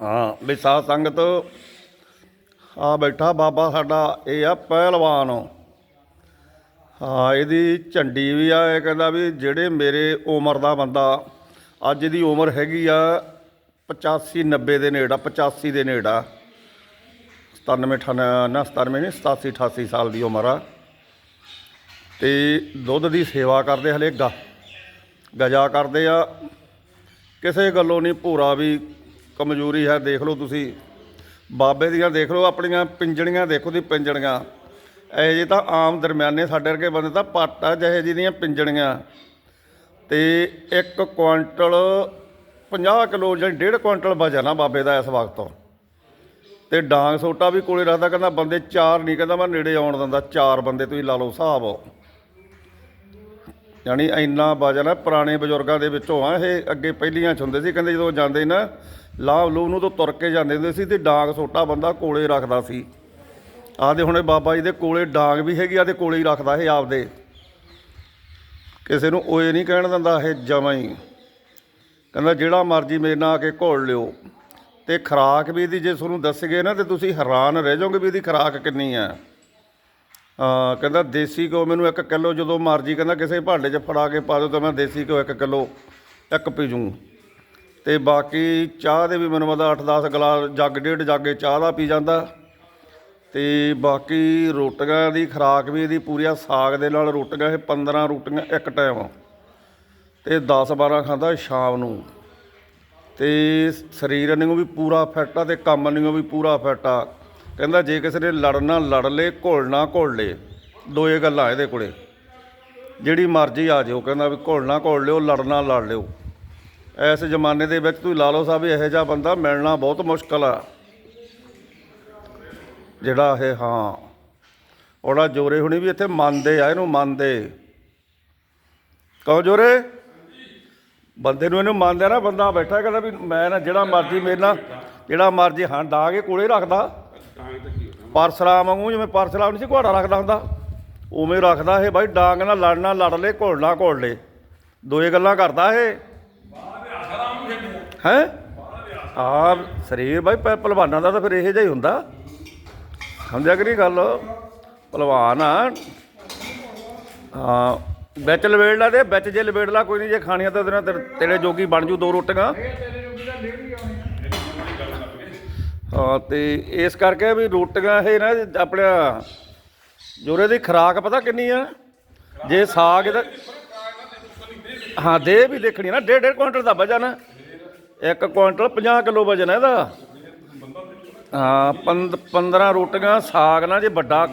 ਹਾਂ, ਵੀ ਸਾਧ ਸੰਗਤ, ਆ ਬੈਠਾ ਬਾਬਾ ਸਾਡਾ, ਇਹ ਆ ਪਹਿਲਵਾਨ। ਹਾਂ, ਇਹਦੀ ਝੰਡੀ ਵੀ ਆ, ਇਹ ਕਹਿੰਦਾ ਵੀ ਜਿਹੜੇ ਮੇਰੇ ਉਮਰ ਦਾ ਬੰਦਾ, ਅੱਜ ਦੀ ਉਮਰ ਹੈਗੀ ਆ 85 90 ਦੇ ਨੇੜਾ 85 ਦੇ ਨੇੜਾ 97 98 ਨਾ 97 ਨਹੀਂ 87 88 ਸਾਲ ਦੀ ਉਮਰ ਆ। ਤੇ ਦੁੱਧ ਦੀ ਸੇਵਾ ਕਰਦੇ ਹਲੇ ਗਾ, ਗਜਾ ਕਰਦੇ ਆ। ਕਿਸੇ ਗੱਲੋਂ ਨਹੀਂ ਭੂਰਾ ਵੀ ਕਮਜ਼ੋਰੀ ਹੈ, ਦੇਖ ਲਓ ਤੁਸੀਂ। ਬਾਬੇ ਦੀਆਂ ਦੇਖ ਲਓ ਆਪਣੀਆਂ ਪਿੰਜਣੀਆਂ, ਦੇਖੋ ਦੀ ਪਿੰਜੜੀਆਂ ਇਹ ਜੇ ਤਾਂ ਆਮ ਦਰਮਿਆਨੇ ਸਾਡੇ ਵਰਗੇ ਬੰਦੇ ਤਾਂ ਪੱਟ ਆ ਜਿਹੇ ਦੀਆਂ ਪਿੰਜਣੀਆਂ। ਤੇ 1 ਕੁਆਂਟਲ 50 ਕਿਲੋ ਜਾਂ 1.5 ਕੁਆਂਟਲ ਵਜਨ ਆ ਬਾਬੇ ਦਾ ਇਸ ਵਕਤ। ਤੇ ਡਾਂਗ ਸੋਟਾ ਵੀ ਕੋਲੇ ਰੱਖਦਾ, ਕਹਿੰਦਾ ਬੰਦੇ ਚਾਰ ਨਹੀਂ, ਕਹਿੰਦਾ ਮੈਂ ਨੇੜੇ ਆਉਣ ਦਿੰਦਾ, ਚਾਰ ਬੰਦੇ ਤੁਸੀਂ ਲਾ ਲਓ ਹਿਸਾਬ। ਯਾਨੀ ਇੰਨਾ ਵਜਨ ਹੈ ਪੁਰਾਣੇ ਬਜ਼ੁਰਗਾਂ ਦੇ ਵਿੱਚੋਂ ਆ, ਇਹ ਅੱਗੇ ਪਹਿਲੀਆਂ ਚ ਹੁੰਦੇ ਸੀ, ਕਹਿੰਦੇ ਜਦੋਂ ਜਾਂਦੇ ਨਾ ਲਾਹ ਲੂ ਨੂੰ ਤੋਂ ਤੁਰ ਕੇ ਜਾਂਦੇ ਹੁੰਦੇ ਸੀ ਤੇ ਡਾਂਗ ਸੋਟਾ ਬੰਦਾ ਕੋਲੇ ਰੱਖਦਾ ਸੀ। ਆਦੇ ਹੁਣੇ ਬਾਬਾ ਜੀ ਦੇ ਕੋਲੇ ਡਾਂਗ ਵੀ ਹੈਗੀ ਆ ਤੇ ਕੋਲੇ ਹੀ ਰੱਖਦਾ ਇਹ ਆਪਦੇ। ਕਿਸੇ ਨੂੰ ਓਏ ਨਹੀਂ ਕਹਿਣ ਦਿੰਦਾ ਇਹ ਜਮਾਂ ਹੀ। ਕਹਿੰਦਾ ਜਿਹੜਾ ਮਰਜ਼ੀ ਮੇਰੇ ਨਾਲ ਆ ਕੇ ਘੋਲ ਲਿਓ। ਤੇ ਖਰਾਕ ਵੀ ਇਹਦੀ ਜੇ ਤੁਹਾਨੂੰ ਦੱਸ ਗਏ ਨਾ ਤੇ ਤੁਸੀਂ ਹੈਰਾਨ ਰਹਿ ਜਾਓਗੇ ਵੀ ਇਹਦੀ ਖਰਾਕ ਕਿੰਨੀ ਆ। ਹਾਂ ਕਹਿੰਦਾ ਦੇਸੀ ਘਿਓ ਮੈਨੂੰ 1 ਕਿਲੋ ਜਦੋਂ ਮਰਜ਼ੀ ਕਹਿੰਦਾ ਕਿਸੇ ਭਾਂਡੇ 'ਚ ਫੜਾ ਕੇ ਪਾ ਦਿਓ ਤਾਂ ਮੈਂ ਦੇਸੀ ਘਿਓ 1 ਕਿਲੋ, ਇੱਕ ਪੀ ਜੂੰ ਤੇ ਬਾਕੀ ਚਾਹ ਦੇ ਵੀ ਮੈਨੂੰ ਮਦਾ 8-10 ਗਲਾਸ ਜੱਗ ਡੇਢ ਜਾਗੇ ਚਾਹ ਦਾ ਪੀ ਜਾਂਦਾ। ਤੇ ਬਾਕੀ ਰੋਟੀਆਂ ਦੀ ਖਰਾਕ ਵੀ ਇਹਦੀ ਪੂਰੀਆ ਸਾਗ ਦੇ ਨਾਲ ਰੋਟੀਆਂ, ਇਹ 15 ਰੋਟੀਆਂ ਇੱਕ ਟਾਈਮ ਤੇ 10-12 ਖਾਂਦਾ ਸ਼ਾਮ ਨੂੰ। ਤੇ ਸਰੀਰ ਨੂੰ ਵੀ ਪੂਰਾ ਫਿੱਟ ਆ ਤੇ ਕੰਮ ਨੂੰ ਵੀ ਪੂਰਾ ਫਿੱਟ ਆ। ਕਹਿੰਦਾ ਜੇ ਕਿਸੇ ਨੇ ਲੜਨਾ ਲੜ ਲੇ ਘੁਲਣਾ ਘੁਲ ਲੇ, ਦੋਏ ਗੱਲਾਂ ਇਹਦੇ ਕੋਲੇ। ਜਿਹੜੀ ਮਰਜ਼ੀ ਆ ਜਾਓ ਕਹਿੰਦਾ ਵੀ ਘੋਲਣਾ ਘੋਲ ਲਿਓ, ਲੜਨਾ ਲੜ ਲਿਓ। ਇਸ ਜ਼ਮਾਨੇ ਦੇ ਵਿੱਚ ਤੁਸੀਂ ਲਾ ਲਓ ਸਾਹਿਬ, ਇਹੋ ਜਿਹਾ ਬੰਦਾ ਮਿਲਣਾ ਬਹੁਤ ਮੁਸ਼ਕਲ ਆ। ਜਿਹੜਾ ਇਹ, ਹਾਂ। ਉਹਦਾ ਜੋਰੇ ਹੁਣੀ ਵੀ ਇੱਥੇ ਮੰਨਦੇ ਆ, ਇਹਨੂੰ ਮੰਨਦੇ। ਕਹੋ ਜੋਰੇ? ਬੰਦੇ ਨੂੰ ਇਹਨੂੰ ਮੰਨਦਾ ਨਾ, ਬੰਦਾ ਬੈਠਾ ਕਹਿੰਦਾ ਵੀ ਮੈਂ ਨਾ ਜਿਹੜਾ ਮਰਜ਼ੀ ਮੇਰੇ ਨਾਲ, ਜਿਹੜਾ ਮਰਜ਼ੀ ਹਾਂ ਡਾ ਕੇ ਕੋਲੇ ਰੱਖਦਾ। ਪਰਸਰਾਮ ਵਾਂਗੂ ਜਿਵੇਂ ਪਰਸਰਾਮ ਨਹੀਂ ਸੀ ਘੋੜਾ ਰੱਖਦਾ ਹੁੰਦਾ। ਉਵੇਂ ਰੱਖਦਾ ਇਹ ਬਾਈ, ਡਾਂਗ ਨਾਲ ਲੜਨਾ, ਲੜ ਲੇ ਘੋਲਣਾ ਘੋਲ ਲੇ। ਦੋਏ ਗੱਲਾਂ ਕਰਦਾ ਇਹ। ਹੈ? ਆ, ਸਰੀਰ ਬਾਈ, ਪ- ਪਹਿਲਵਾਨਾਂ ਦਾ ਤਾਂ ਫਿਰ ਇਹੋ ਜਿਹਾ ਹੀ ਹੁੰਦਾ। ਸਮਝਿਆ ਕਿ ਨਹੀਂ ਗੱਲ? ਪਹਿਲਵਾਨ ਆ। ਹਾਂ ਵਿੱਚ ਲਵੇੜ ਲਾ ਦੇ, ਵਿੱਚ ਜੇ ਲਵੇੜ ਲਾ, ਕੋਈ ਨਹੀਂ, ਜੇ ਖਾਣੀਆਂ ਤਾਂ ਉਹਦੇ ਨਾਲ ਤੇਰੇ- ਤੇਰੇ ਜੋਗੀ ਬਣ ਜੂ ਦੋ ਰੋਟੀਆਂ। ਹਾਂ ਤੇ ਇਸ ਕਰਕੇ ਵੀ ਰੋਟੀਆਂ ਇਹ ਨਾ, ਆਪਣਾ ਜੋਰੇ ਦੀ ਖਰਾਕ ਪਤਾ ਕਿੰਨੀ ਆ? ਜੇ ਸਾਗ ਇਹਦਾ ਹਾਂ, ਦੇ ਵੀ ਦੇਖਣੀ ਨਾ ਡੇਢ ਡੇਢ ਕੁਇੰਟਲ ਦਾ ਵਜਨ ਇੱਕ ਕੁਇੰਟਲ 50 ਕਿਲੋ ਵਜਨ ਹੈ ਇਹਦਾ। ਹਾਂ 15 ਰੋਟੀਆਂ ਸਾਗ ਨਾਲ ਜੇ ਵੱਡਾ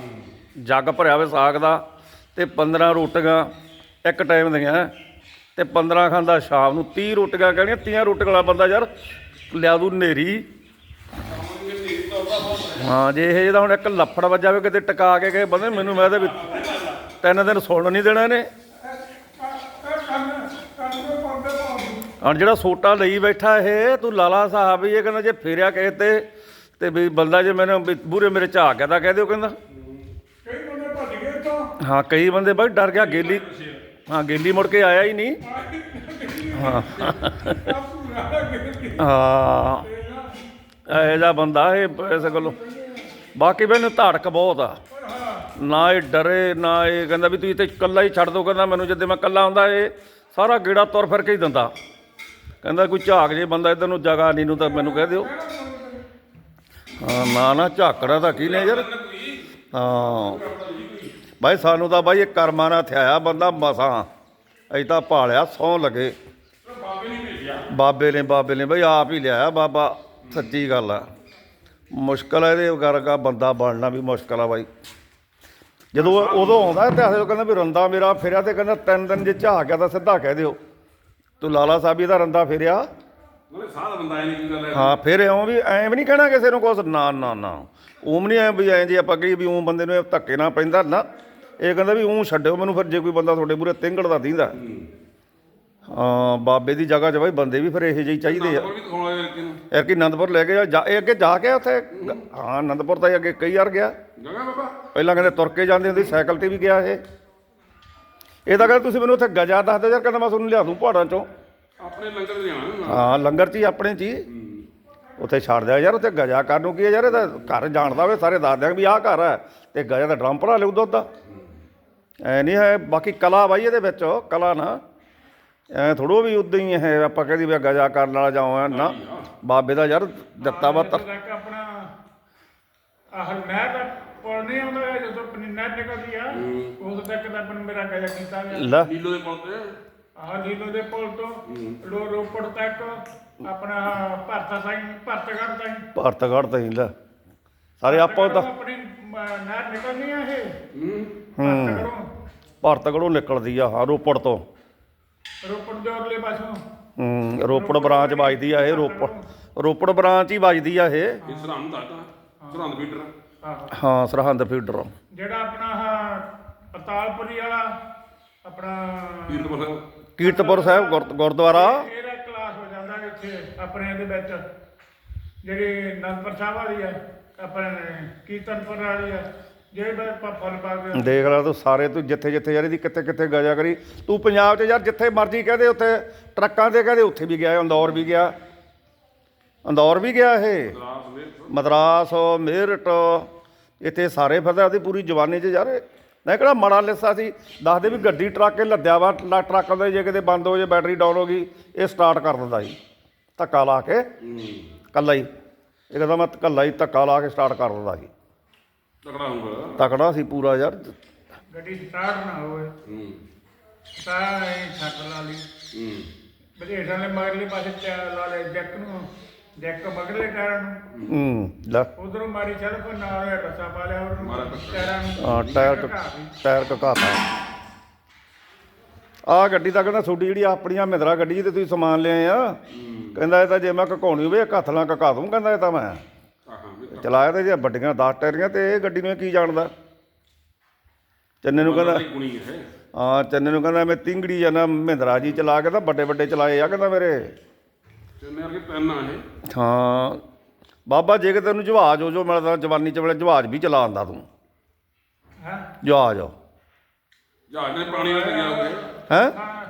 ਜੱਗ ਭਰਿਆ ਹੋਵੇ ਸਾਗ ਦਾ, ਤੇ 15 ਰੋਟੀਆਂ ਇੱਕ ਟਾਈਮ ਦੀਆਂ ਤੇ 15 ਖਾਂਦਾ ਸ਼ਾਮ ਨੂੰ 30 ਰੋਟੀਆਂ ਕਹਿਣੀਆਂ 30 ਰੋਟੀਆਂ ਵਾਲਾ ਬੰਦਾ ਯਾਰ ਲਿਆ ਦੂ ਨੇਰੀ। ਹਾਂ, ਜੇ ਇਹ ਜਿਹਦਾ ਹੁਣ ਇੱਕ ਲੱਫੜ ਵੱਜਾ ਕਿਤੇ ਟਿਕਾ ਕੇ ਗਏ ਬੰਦੇ ਮੈਨੂੰ ਮੈਂ ਤਾਂ ਵੀ ਤਿੰਨ ਦਿਨ ਸੁਣ ਨਹੀਂ ਦੇਣਾ ਇਹਨੇ। ਹੁਣ ਜਿਹੜਾ ਸੋਟਾ ਲਈ ਬੈਠਾ ਇਹ ਤੂੰ ਲਾਲਾ ਸਾਹਿਬ ਇਹ ਕਹਿੰਦਾ ਜੇ ਫੇਰਿਆ ਕਿਸੇ ਤੇ ਤੇ ਵੀ ਬੰਦਾ ਜੇ ਮੈਨੂੰ ਬੂਰੇ ਮੇਰੇ ਝਾਕ ਤਾਂ ਕਹਿ ਦਿਓ ਕਹਿੰਦਾ। ਕਈ ਬੰਦੇ ਭੱਜ ਗਏ ਤਾਂ ਹਾਂ ਕਈ ਬੰਦੇ ਬਾਈ ਡਰ ਗਿਆ ਗੇਲੀ। ਹਾਂ ਗੇਲੀ ਮੁੜ ਕੇ ਆਇਆ ਹੀ ਨਹੀਂ। ਹਾਂ। ਹਾਂ। ਇਹ ਜਿਹਾ ਬੰਦਾ ਇਹ ਇਸ ਗੱਲੋਂ। ਬਾਕੀ ਮੈਨੂੰ ਧੜਕ ਬਹੁਤ ਆ। ਨਾ ਇਹ ਡਰੇ ਨਾ ਇਹ ਕਹਿੰਦਾ ਵੀ ਤੁਸੀਂ ਤੇ ਇਕੱਲਾ ਹੀ ਛੱਡ ਦੋ ਕਹਿੰਦਾ ਮੈਨੂੰ ਜਦੋਂ ਮੈਂ ਇਕੱਲਾ ਹੁੰਦਾ ਇਹ ਸਾਰਾ ਗੇੜਾ ਤੁਰ ਫਿਰ ਕੇ ਹੀ ਦਿੰਦਾ। ਕਹਿੰਦਾ ਕੋਈ ਝਾਕ ਜੇ ਬੰਦਾ ਇਧਰ ਨੂੰ ਜਗਾ ਨਹੀਂ ਨੂੰ ਤਾਂ ਮੈਨੂੰ ਕਹਿ ਦਿਓ। ਹਾਂ, ਨਾ ਨਾ, ਝਾਕੜਾ ਤਾਂ ਕੀ ਨੇ ਯਾਰ? ਹਾਂ। ਬਾਈ, ਸਾਨੂੰ ਤਾਂ ਬਾਈ ਇਹ ਕਰਮਾਂ ਨਾਲ ਥਿਆਇਆ ਬੰਦਾ ਮਸਾਂ। ਅਸੀਂ ਤਾਂ ਭਾਲਿਆ, ਸੌ ਲਗੇ। ਬਾਬੇ ਨੇ ਬਾਬੇ ਨੇ ਬਈ ਆਪ ਹੀ ਲਿਆਇਆ, ਬਾਬਾ, ਸੱਚੀ ਗੱਲ ਆ। ਮੁਸ਼ਕਲ ਆ ਇਹਦੇ ਵਰਗਾ ਬੰਦਾ ਬਣਨਾ ਵੀ ਮੁਸ਼ਕਲ ਆ ਬਾਈ। ਜਦੋਂ ਉਦੋਂ ਆਉਂਦਾ ਤੇ ਆਖਦੇ ਕਹਿੰਦਾ ਵੀ ਰੰਦਾ ਮੇਰਾ ਫਿਰਿਆ ਤੇ ਕਹਿੰਦਾ ਤਿੰਨ ਦਿਨ ਜੇ ਝਾਕ ਗਿਆ ਤਾਂ ਸਿੱਧਾ ਕਹਿ ਦਿਓ। ਤੂੰ ਲਾਲਾ ਸਾਹਿਬ ਇਹਦਾ ਰੰਦਾ ਫਿਰਿਆ? ਸਾਹ ਦਾ ਬੰਦਾ ਨਹੀਂ ਕੀ ਗੱਲ ਹੈ ਹਾਂ ਫਿਰ ਇਉਂ ਵੀ ਐਂ ਵੀ ਨਹੀਂ ਕਹਿਣਾ ਕਿਸੇ ਨੂੰ ਕੁਛ? ਨਾ ਨਾ ਨਾ। ਉਹ ਨਹੀਂ ਐ ਵੀ ਐਂ ਜੇ ਆਪਾਂ ਕਹੀਏ ਵੀ ਉਹ ਬੰਦੇ ਨੂੰ ਇਹ ਧੱਕੇ ਨਾਲ ਪੈਂਦਾ ਨਾ ਇਹ ਕਹਿੰਦਾ ਵੀ ਉਹ ਛੱਡਿਓ ਮੈਨੂੰ ਫਿਰ ਜੇ ਕੋਈ ਬੰਦਾ ਤੁਹਾਡੇ ਮੂਰੇ ਤਿੰਗੜ ਦਾ ਦੀਂਦਾ। ਹਾਂ ਬਾਬੇ ਦੀ ਜਗ੍ਹਾ 'ਚ ਬਾਈ ਬੰਦੇ ਵੀ ਫਿਰ ਇਹੋ ਜਿਹੇ ਹੀ ਚਾਹੀਦੇ ਆ। ਹੋਰ ਵੀ ਦਿਖਾਉਣਾ ਯਾਰ ਕਿਨੂੰ ਯਾਰ ਕਿ ਆਨੰਦਪੁਰ ਲੈ ਕੇ ਜਾ- ਜਾ ਇਹ ਅੱਗੇ ਜਾ ਕੇ ਉੱਥੇ? ਹਾਂ। ਆਨੰਦਪੁਰ ਤਾਂ ਇਹ ਅੱਗੇ ਕਈ ਵਾਰ ਗਿਆ। ਜਗਾ ਬਾਬਾ। ਪਹਿਲਾਂ ਕਹਿੰਦੇ ਤੁਰ ਕੇ ਜਾਂਦੇ ਹੁੰਦੇ ਸੀ, ਸਾਈਕਲ ਤੇ ਵੀ ਗਿਆ ਇਹ। ਇਹ ਤਾਂ ਕਹਿੰਦਾ ਤੁਸੀਂ ਮੈਨੂੰ ਉੱਥੇ ਗਜਾ ਦੱਸ ਦਿਓ ਯਾਰ ਕਹਿੰਦਾ ਮੈਂ ਤੁਹਾਨੂੰ ਲਿਆ ਦੂੰ ਪਹਾੜਾਂ ਚੋਂ। ਆਪਣੇ ਲੰਗਰ ਦੇ ਆਣਾ ਹਾਂ ਲੰਗਰ 'ਚ ਹੀ ਆਪਣੇ 'ਚ ਹੀ। ਉੱਥੇ ਛੱਡ ਦਿਆ ਯਾਰ ਉੱਥੇ ਗਜਾ ਕਰਨ ਨੂੰ ਕੀ ਹੈ ਯਾਰ ਇਹਦਾ ਘਰ ਜਾਣਦਾ ਵੇ ਸਾਰੇ ਦੱਸ ਦਿਆਂ ਵੀ ਆਹ ਘਰ ਹੈ। ਤੇ ਗਜਾ ਦਾ ਡਰਮ ਭਰਾ ਲਿਓ ਦੁੱਧ ਦਾ ਐ ਨਹੀਂ ਹੈ ਬਾਕੀ ਕਲਾ ਬਾਈ ਇਹਦੇ ਵਿੱਚ ਕਲਾ ਨਾ। ਐ ਥੋੜੋ ਵੀ ਉਦਾਂ ਹੀ ਹੈ ਆਪਾਂ ਕਹਿੰਦੀ ਵੀ ਗਜਾ ਕਰਨ ਵਾਲਾ ਜਾਵਾਂ ਨਾ। ਬਾਬੇ ਦਾ ਯਾਰ ਦਿੱਤਾ ਵਾ ਆਪਣਾ ਆਹ ਦਾ ਪੁਲ ਨਹੀਂ ਆਉਂਦਾ ਜਦੋਂ ਨਿਕਲਦੀ ਆ ਉਦੋਂ ਤੱਕ ਤਾਂ ਆਪਣਾ ਮੇਰਾ ਗਜਾ ਕੀਤਾ ਗਿਆ। ਲੈ। ਨੀਲੋ ਦੇ ਪੁਲ ਤੇ? ਆਹ ਲੀਲੋ ਦੇ ਪੁਲ ਤੋਂ ਲੋ ਰੋਪੜ ਤੱਕ ਆਪਣਾ ਭਾਰਤਾ ਸਾਈ ਭਰਤਗੜ੍ਹ ਤਾਈਂ। ਭਾਰਤਗੜ੍ਹ ਤਾਂ ਹੀ ਲੈ। ਸਾਰੇ ਆਪਾਂ ਤਾਂ ਆਪਣੀ ਅਮ, ਨਹਿਰ ਨਿਕਲਣੀ ਆ ਇਹ। ਹੂੰ। ਭਰਤਗੜ੍ਹੋਂ। ਭਾਰਤਗੜ੍ਹੋਂ ਨਿਕਲਦੀ ਆ ਹਾਂ ਰੋਪੜ ਤੋਂ। ਰੋਪੜ ਦੇ ਅਗਲੇ ਪਾਸੋਂ। ਹੂੰ ਰੋਪੜ ਬ੍ਰਾਂਚ ਵੱਜਦੀ ਆ ਇਹ ਰੋਪੜ ਰੋਪੜ ਬ੍ਰਾਂਚ ਹੀ ਵੱਜਦੀ ਆ ਇਹ। ਇਹ ਸਰਹੰਦ ਦੱਸਦਾ ਸਰਹੰਦ ਫੀਡਰ ਆਹੋ ਹਾਂ ਸਰਹੰਦ ਫੀਡਰ ਜਿਹੜਾ ਆਪਣਾ ਆਹ ਪਤਾਲਪੁਰੀ ਵਾਲਾ ਆਪਣਾ ਕੀਰਤਪੁਰ ਸਾਹਿਬ। ਕੀਰਤਪੁਰ ਸਾਹਿਬ ਗੁਰ- ਗੁਰਦੁਆਰਾ। ਇਹਦਾ ਕਲਾਸ ਹੋ ਜਾਂਦਾ ਇੱਥੇ ਆਪਣੇ ਦੇ ਵਿੱਚ। ਜਿਹੜੀ ਅਨੰਦਪੁਰ ਸਾਹਿਬ ਵਾਲੀ ਆ ਆਪਣੇ ਕੀਰਤਨਪੁਰ ਵਾਲੀ ਆ ਜਿਹੜੇ ਬਈ ਆਪਾਂ ਫਲ ਬਾਗ ਦੇਖ ਲੈ ਤੂੰ ਸਾਰੇ ਤੂੰ ਜਿੱਥੇ ਜਿੱਥੇ ਯਾਰ ਇਹਦੀ ਕਿੱਥੇ ਕਿੱਥੇ ਗਜਾ ਕਰੀ। ਤੂੰ ਪੰਜਾਬ 'ਚ ਯਾਰ ਜਿੱਥੇ ਮਰਜ਼ੀ ਕਹਦੇ ਉੱਥੇ ਟਰੱਕਾਂ ਤੇ ਕਹਦੇ ਉੱਥੇ ਵੀ ਗਿਆ ਇੰਦੌਰ ਵੀ ਗਿਆ। ਇੰਦੌਰ ਵੀ ਗਿਆ ਇਹ। ਮਦਰਾਸ ਮੇਰਠ ਇੱਥੇ ਸਾਰੇ ਫਿਰਦਾ ਉਹਦੀ ਪੂਰੀ ਜਵਾਨੀ 'ਚ ਯਾਰ। ਨਾ ਕਿਹੜਾ ਮਾੜਾ ਲਿੱਸਾ ਸੀ। ਦੱਸਦੇ ਵੀ ਗੱਡੀ ਟਰੱਕ ਕੇ ਲੱਦਿਆ ਵਾ ਟਰੱਕ ਦੇ ਜੇ ਕਿਤੇ ਬੰਦ ਹੋ ਜੇ ਬੈਟਰੀ ਡਾਊਨ ਹੋ ਗਈ ਇਹ ਸਟਾਰਟ ਕਰ ਦਿੰਦਾ ਸੀ। ਧੱਕਾ ਲਾ ਕੇ। ਕੱਲਾ ਹੀ। ਇਹ ਕਹਿੰਦਾ ਮੈਂ ਕੱਲਾ ਹੀ ਧੱਕਾ ਲਾ ਕੇ ਸਟਾਰਟ ਕਰ ਦਿੰਦਾ ਸੀ। ਤਕੜਾ ਸੀ ਪੂਰਾ ਯਾਰ। ਗੱਡੀ ਸਟਾਰਟ ਨਾ ਹੋਵੇ। ਹੂੰ। ਇਹ ਛੱਡ ਲਾ ਲਈ। ਹੂੰ। ਬਧੇਟਾਂ ਦੇ ਮਗਰਲੇ ਪਾਸੇ ਚਾ ਲਾ ਲੈ ਜੈਕ ਨੂੰ। ਜੈਕ ਮਗਰਲੇ ਟਾਇਰਾਂ ਨੂੰ। ਹੂੰ ਲੈ। ਉਧਰੋਂ ਮਾਰੀ ਚੱਲ ਕੋ ਨਾਲ ਇਹ ਰੱਸਾ ਪਾ ਲਿਆ ਮਾਰਾ ਉਹਨੂੰ ਧੱਕਾ। ਟਾਇਰਾਂ ਨੂੰ। ਹਾਂ ਟਾਇਰ ਕ- ਘਾ ਵੀ। ਟਾਇਰ ਕਕਾਤਾ ਆ ਗੱਡੀ ਤਾਂ ਕਹਿੰਦਾ ਤੁਹਾਡੀ ਜਿਹੜੀ ਆਪਣੀਆਂ ਮਹਿੰਦਰਾ ਗੱਡੀ ਜੀ ਤੇ ਤੁਸੀਂ ਸਮਾਨ ਲਿਆਏ ਆ। ਕਹਿੰਦਾ ਇਹ ਤਾਂ ਜੇ ਮੈਂ ਕਕਾਉਣੀ ਹੋਵੇ ਇੱਕ ਹੱਥ ਨਾਲ ਕਕਾ ਦੂੰ ਕਹਿੰਦਾ ਇਹ ਤਾਂ ਮੈਂ। ਹਾਂ ਹਾਂ ਵੀ ਚਲਾਇਆ ਤੇ ਜੇ ਵੱਡੀਆਂ 10 ਟਾਇਰੀਆਂ ਤੇ ਇਹ ਗੱਡੀ ਨੂੰ ਇਹ ਕੀ ਜਾਣਦਾ? ਚੰਨੇ ਨੂੰ ਕਹਿੰਦਾ ਗੁਣੀ ਹੈ। ਹਾਂ ਚੰਨੇ ਨੂੰ ਕਹਿੰਦਾ ਮੈਂ ਤਿੰਗੜੀ ਜਾਨਾ ਮਹਿੰਦਰਾ ਜੀ ਚਲਾ ਕੇ ਤਾਂ ਵੱਡੇ ਵੱਡੇ ਚਲਾਏ ਆ ਕਹਿੰਦਾ ਮੇਰੇ। ਤਿੰਨ ਵਰਗੇ ਤਿੰਨ ਆ ਇਹ। ਹਾਂ। ਬਾਬਾ ਜੇ ਕਿ ਤੈਨੂੰ ਜਹਾਜ਼ ਹੋ ਜੋ ਮਿਲਦਾ ਜਵਾਨੀ ਚ ਵੇਲੇ ਜਹਾਜ਼ ਵੀ ਚਲਾ ਆਂਦਾ ਤੂੰ। ਹਾਂ? ਜਹਾਜ਼। ਜਹਾਜ਼ ਨੇ ਪਾਣੀ ਨਾਲ ਗਿਆ ਹੋਵੇ ਹੈ? ਹਾਂ।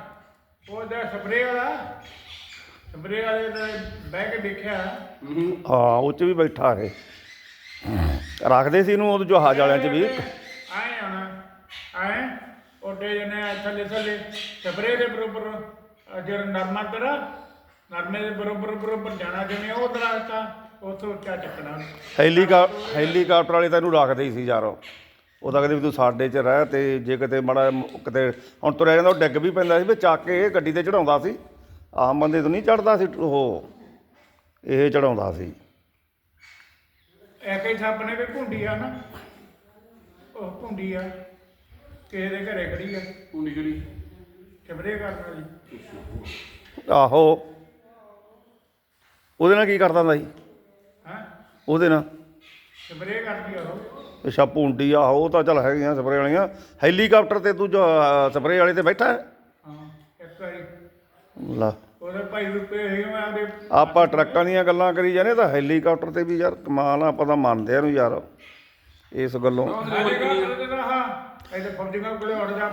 ਉਹ ਦਾ ਸਪਰੇ ਵਾਲਾ ਸਪਰੇ ਵਾਲੇ ਦਾ ਬਹਿ ਕੇ ਦੇਖਿਆ। ਹੂੰ। ਹਾਂ ਉਹ ਚ ਵੀ ਬੈਠਾ ਇਹ। ਰੱਖਦੇ ਸੀ ਇਹਨੂੰ ਉਹ ਜਹਾਜ਼ ਵਾਲਿਆਂ ਚ ਵੀ। ਆਏ ਆਣਾ ਆਏ। ਉਹਦੇ ਜਨੇ ਥੱਲੇ ਥੱਲੇ ਸਪਰੇ ਦੇ ਬਰੋਬਰ ਜਿਹੜਾ ਨਰਮਾ ਤੇਰਾ ਨਰਮੇ ਦੇ ਬਰੋਬਰ ਬਰੋਬਰ ਜਾਣਾ ਜਿਵੇਂ ਉਹ ਦਰਖਤਾ ਉੱਥੋਂ ਉੱਚਾ ਚੱਕਣਾ। ਹੈਲੀਕਾਪਟਰ ਹੈਲੀਕਾਪਟਰ ਵਾਲੇ ਤੈਨੂੰ ਰੱਖਦੇ ਹੀ ਸੀ ਯਾਰ। ਉਹ ਤਾਂ ਕਹਿੰਦੇ ਵੀ ਤੂੰ ਸਾਡੇ 'ਚ ਰਹਿ ਤੇ ਜੇ ਕਿਤੇ ਮਾੜਾ ਕਿਤੇ ਹੁਣ ਤੁਰਿਆ ਜਾਂਦਾ ਉਹ ਡਿੱਗ ਵੀ ਪੈਂਦਾ ਸੀ ਵੀ ਚੱਕ ਕੇ ਇਹ ਗੱਡੀ ਤੇ ਚੜਾਉਂਦਾ ਸੀ। ਆਮ ਬੰਦੇ ਤੋਂ ਨਹੀਂ ਚੜਦਾ ਸੀ ਉਹ। ਇਹ ਚੜਾਉਂਦਾ ਸੀ। ਇੱਕ ਹੀ ਆਪਣੇ ਵੀ ਭੁੰਡੀ ਆ ਨਾ। ਉਹ ਭੁੰਡੀ ਆ ਕਿਸੇ ਦੇ ਘਰੇ ਖੜੀ ਆ। ਕੁੰਡੀ ਜਿਹੜੀ ਸਪਰੇ ਕਰਨ ਵਾਲੀ ਆਹੋ। ਉਹਦੇ ਨਾਲ ਕੀ ਕਰਦਾ ਹੁੰਦਾ ਸੀ? ਹਾਂ? ਉਹਦੇ ਨਾਲ? ਸਪਰੇ ਕਰਦੀ ਆ ਉਹ। ਅੱਛਾ ਪੁੰਡੀ ਆਹੋ ਉਹ ਤਾਂ ਚੱਲ ਹੈਗੀਆਂ ਸਪਰੇ ਵਾਲੀਆਂ। ਹੈਲੀਕਾਪਟਰ ਤੇ ਤੂੰ ਜੋ ਸਪਰੇ ਵਾਲੇ ਤੇ ਬੈਠਾ? ਹੈ? ਹਾਂ ਇੱਕ ਵਾਰੀ। ਲੈ। ਉਹਦੇ ਭਾਈ ਰੁਪਏ ਹੈਗੇ ਮੈਂ ਆਪਦੇ ਆਪਾਂ ਟਰੱਕਾਂ ਦੀਆਂ ਗੱਲਾਂ ਕਰੀ ਜਾਂਦੇ ਤਾਂ ਹੈਲੀਕਾਪਟਰ ਤੇ ਵੀ ਯਾਰ ਕਮਾਲ ਆ ਆਪਾਂ ਤਾਂ ਮੰਨਦੇ ਆ ਨੂੰ ਯਾਰ। ਇਸ ਗੱਲੋਂ। ਸਾਡੇ ਤਾਂ ਇਹਦੇ ਕੋਲੇ ਉੱਡ ਜਾ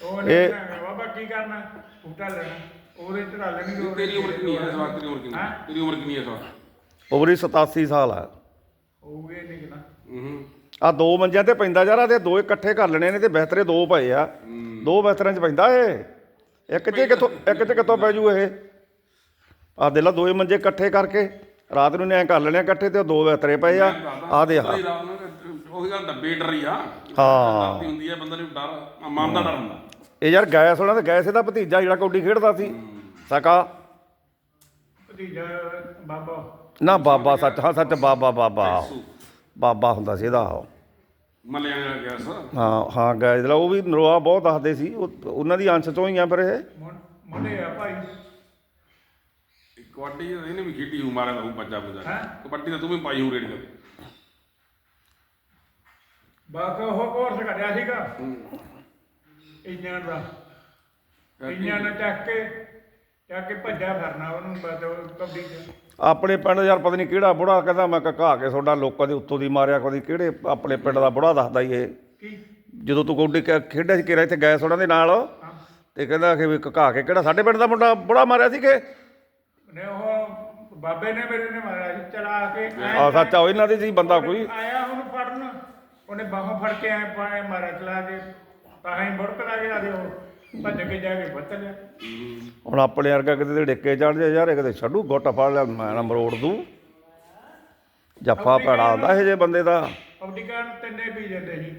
ਉਹ ਇਹ- ਬਾਬਾ ਕੀ ਕਰਨਾ ਬੂਟਾ ਲੈਣਾ। ਉਹਦੇ ਚੜਾ ਲੈਣੀ ਉਹ ਤੇਰੀ ਉਮਰ ਕਿੰਨੀ ਹੈ ਇਸ ਵਾਰ ਤੇਰੀ ਉਮਰ ਕਿੰਨੀ? ਹੈ? ਹੈਂ? ਤੇਰੀ ਉਮਰ ਕਿੰਨੀ ਹੈ ਇਸ ਵਾਰ ਉਮਰੀ 87 ਸਾਲ ਆ। ਹੋਊਗੇ ਨਹੀਂ ਕਿਨਾ ਹੂੰ। ਆ ਦੋ ਮੰਜਿਆਂ ਤੇ ਪੈਂਦਾ ਯਾਰ ਆ ਤੇ ਦੋ ਇਕੱਠੇ ਕਰ ਲੈਣੇ ਨੇ ਤੇ ਬਿਹਤਰੇ ਦੋ ਪਏ ਆ। ਦੋ ਬਿਹਤਰਾਂ 'ਚ ਪੈਂਦਾ ਇਹ। ਇੱਕ 'ਚ ਕਿੱਥੋਂ ਇੱਕ 'ਚ ਕਿੱਥੋਂ ਪੈ ਜੂ ਇਹ? ਆ ਦੇ ਲਾ ਦੋਏ ਮੰਜੇ ਇਕੱਠੇ ਕਰਕੇ ਰਾਤ ਨੂੰ ਨੇ ਐ ਕਰ ਲੈਣੇ ਆ ਇਕੱਠੇ ਤੇ ਉਹ ਦੋ ਬਿਹਤਰੇ ਪਏ ਆ। ਆ ਦੇ ਆ ਉਹੀ ਗੱਲ ਡੱਬੇ ਡਰੀ ਆ। ਹਾਂ। ਹੁੰਦੀ ਹੈ ਬੰਦੇ ਨੂੰ ਡਰ ਮਾਮ ਦਾ ਡਰ ਹੁੰਦਾ। ਇਹ ਯਾਰ ਗੈਸ ਹੋਣਾ ਤੇ ਗੈਸ ਇਹਦਾ ਭਤੀਜਾ ਜਿਹੜਾ ਕੌਡੀ ਖੇਡਦਾ ਸੀ। ਸਕਾ। ਭਤੀਜਾ ਬਾਬਾ। ਨਾ ਬਾਬਾ ਸੱਚ ਹਾਂ ਸੱਚ ਬਾਬਾ ਬਾਬਾ। ਬਾਬਾ ਹੁੰਦਾ ਸੀ ਇਹਦਾ ਉਹ। ਮੱਲੇ ਵਾਲਾ ਗਿਆ ਸਰ ਹਾਂ ਹਾਂ ਗੈਸ ਦਾ ਉਹ ਵੀ ਨਰੋਆ ਬਹੁਤ ਦੱਸਦੇ ਸੀ। ਉਹ ਉਹਨਾਂ ਦੀ ਅੰਸ਼ ਤੋਂ ਹੀ ਆ ਫਿਰ ਇਹ। ਮੁੰਡੇ ਆ ਭਾਈ। ਕਬੱਡੀ ਇਹਨੇ ਵੀ ਖੇਡੀ ਹੂ ਮਾਰਿਆ ਤਾਂ ਬੱਜਾ ਬੁਜਾ ਹੈਂ? ਕਬੱਡੀ ਤਾਂ ਤੂੰ ਵੀ ਪਾਈ ਹੂ ਰੇਡ ਕਰ ਬਾਕਾ ਉਹ ਕੋਰਸ ਕੱਢਿਆ ਸੀਗਾ। ਇੰਜਣ ਦਾ ਇੰਜਣ ਨੂੰ ਚੱਕ ਕੇ ਚੱਕ ਕੇ ਭੱਜਿਆ ਫਿਰਨਾ ਉਹਨੂੰ ਬਸ ਕਬੱਡੀ ਚ। ਆਪਣੇ ਪਿੰਡ ਯਾਰ ਪਤਾ ਨਹੀਂ ਕਿਹੜਾ ਬੁੜਾ ਕਹਿੰਦਾ ਮੈਂ ਕਕਾ ਕੇ ਤੁਹਾਡਾ ਲੋਕਾਂ ਦੇ ਉੱਤੋਂ ਦੀ ਮਾਰਿਆ ਕਦੀ ਕਿਹੜੇ ਆਪਣੇ ਪਿੰਡ ਦਾ ਬੁੜਾ ਦੱਸਦਾ ਹੀ ਇਹ। ਕੀ? ਜਦੋਂ ਤੂੰ ਕ- ਖੇਡਿਆ ਸੀ ਕਿਰਾ ਇੱਥੇ ਗੈਸ ਉਹਨਾਂ ਦੇ ਨਾਲ? ਤੇ ਕਹਿੰਦਾ ਕਿ ਵੀ ਕਕਾ ਕੇ ਕਿਹੜਾ ਸਾਡੇ ਪਿੰਡ ਦਾ ਮੁੰਡਾ ਬੁੜਾ ਮਾਰਿਆ ਸੀ ਕਿ? ਨੇ ਉਹ ਬਾਬੇ ਨੇ ਮੇਰੇ ਨੇ ਮਾਰਿਆ ਸੀ ਚਲਾ ਕੇ ਆ ਸੱਚਾ ਉਹ ਇਹਨਾਂ ਦੀ ਸੀ ਬੰਦਾ ਕੋਈ। ਆਇਆ ਉਹਨੂੰ ਫੜਨ ਉਹਨੇ ਬਾਹੋਂ ਫੜ ਕੇ ਐ ਪਾਏ ਮਾਰਿਆ ਚਲਾ ਕੇ। ਤਾਂ ਹੀ ਬੁੜਕਦਾ ਗਿਆ ਤੇ ਉਹ ਭੱਜ ਕੇ ਜਾ ਕੇ ਬੱਤ ਲਿਆ। ਹੁਣ ਆਪਣੇ ਵਰਗਾ ਕਿਤੇ ਤੇ ਡਿੱਕੇ ਚੜ ਜਾ ਯਾਰ ਇਹ ਕਿਤੇ ਛੱਡੂ ਗੁੱਟ ਫੜ ਲਿਆ ਮੈਂ ਨਾ ਮਰੋੜ ਦੂੰ। ਜੱਫਾ ਪੜਾ ਹੁੰਦਾ ਇਹ ਜੇ ਬੰਦੇ ਦਾ। ਪਬਲਿਕਾਂ ਤਿੰਨੇ ਪੀ ਜਾਂਦੇ ਸੀ।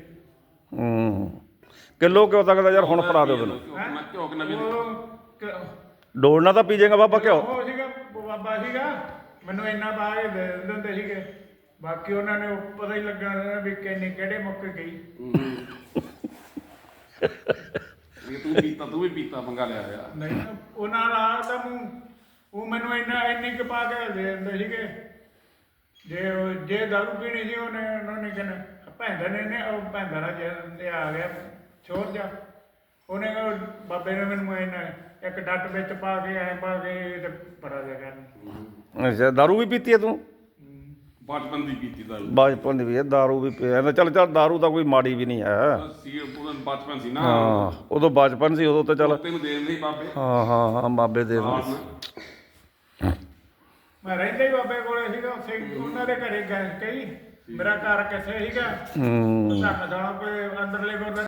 ਹੂੰ ਕਿਲੋ ਕਿਉਂ ਤੱਕ ਦਾ ਯਾਰ ਹੁਣ ਫੜਾ ਦਿਓ ਤੈਨੂੰ ਉਹ ਕ- ਡੋਲਣਾ ਤਾਂ ਪੀ ਜਾਏਗਾ ਬਾਬਾ ਕਿਉਂ ਉਹ ਸੀਗਾ ਬਾਬਾ ਸੀਗਾ ਮੈਨੂੰ ਇੰਨਾ ਪਾ ਕੇ ਦੇ ਦਿੰਦੇ ਹੁੰਦੇ ਸੀਗੇ। ਬਾਕੀ ਉਹਨਾਂ ਨੇ ਉਹ ਪਤਾ ਹੀ ਲੱਗਾ ਵੀ ਕਿੰਨੇ ਕਿਹੜੇ ਮੌਕੇ ਗਈ। ਇਹ ਤੂੰ ਪੀਤਾ ਤੂੰ ਵੀ ਪੀਤਾ ਪੰਗਾ ਲਿਆ ਹੋਇਆ। ਨਹੀਂ ਉਹਨਾਂ ਨਾਲ ਤਾਂ ਮੂੰਹ ਉਹ ਮੈਨੂੰ ਇੰਨਾ ਇੰਨੀ ਕੁ ਪਾ ਕੇ ਦੇ ਦਿੰਦੇ ਸੀਗੇ। ਜੇ ਉਹ- ਜੇ ਦਾਰੂ ਪੀਣੀ ਸੀ ਉਹਨੇ ਉਹਨਾਂ ਨੇ ਕਹਿੰਦਾ ਭੈਂਦਾ ਨੇ ਨੇ ਉਹ ਭੈਂਦਾ ਦਾ ਜੇ ਆ ਗਿਆ ਛੋੜ ਜਾ। ਉਹਨੇ ਕਿਹਾ ਬਾਬੇ ਨੇ ਮੈਨੂੰ ਇੰਨਾ ਇੱਕ ਡੱਟ ਵਿੱਚ ਪਾ ਕੇ ਐ ਪਾ ਕੇ ਤੇ ਬੜਾ ਕਰਨ। ਅੱਛਾ ਦਾਰੂ ਵੀ ਪੀਤੀ ਹੈ ਤੂੰ? ਬਚਪਨ ਦੀ ਪੀਤੀ ਦਾ ਬਚਪਨ ਦੀ ਵੀ ਹੈ ਦਾਰੂ ਵੀ ਪਿਆ ਚੱਲ ਚੱਲ ਦਾਰੂ ਤਾਂ ਕੋਈ ਮਾੜੀ ਵੀ ਨਹੀਂ ਹੈ। ਸੀ ਉਹਦਾ ਬਚਪਨ ਸੀ ਨਾ। ਹਾਂ ਉਦੋਂ ਬਚਪਨ ਸੀ ਉਦੋਂ ਤਾਂ ਚੱਲ ਤੈਨੂੰ ਦੇ ਦਿੰਦੇ ਸੀ ਬਾਬੇ। ਹਾਂ ਹਾਂ ਹਾਂ ਬਾਬੇ ਦੇ। ਮੈਂ ਰਹਿੰਦਾ ਹੀ ਬਾਬੇ ਕੋਲੇ ਸੀਗਾ ਉੱਥੇ ਉਹਨਾਂ ਦੇ ਘਰੇ ਗਏ ਕਈ। ਮੇਰਾ ਘਰ ਕਿੱਥੇ ਸੀਗਾ? ਹੂੰ। ਧਰਮਸ਼ਾਲਾ ਕੋਲੇ ਅੰਦਰਲੇ ਕੋਲ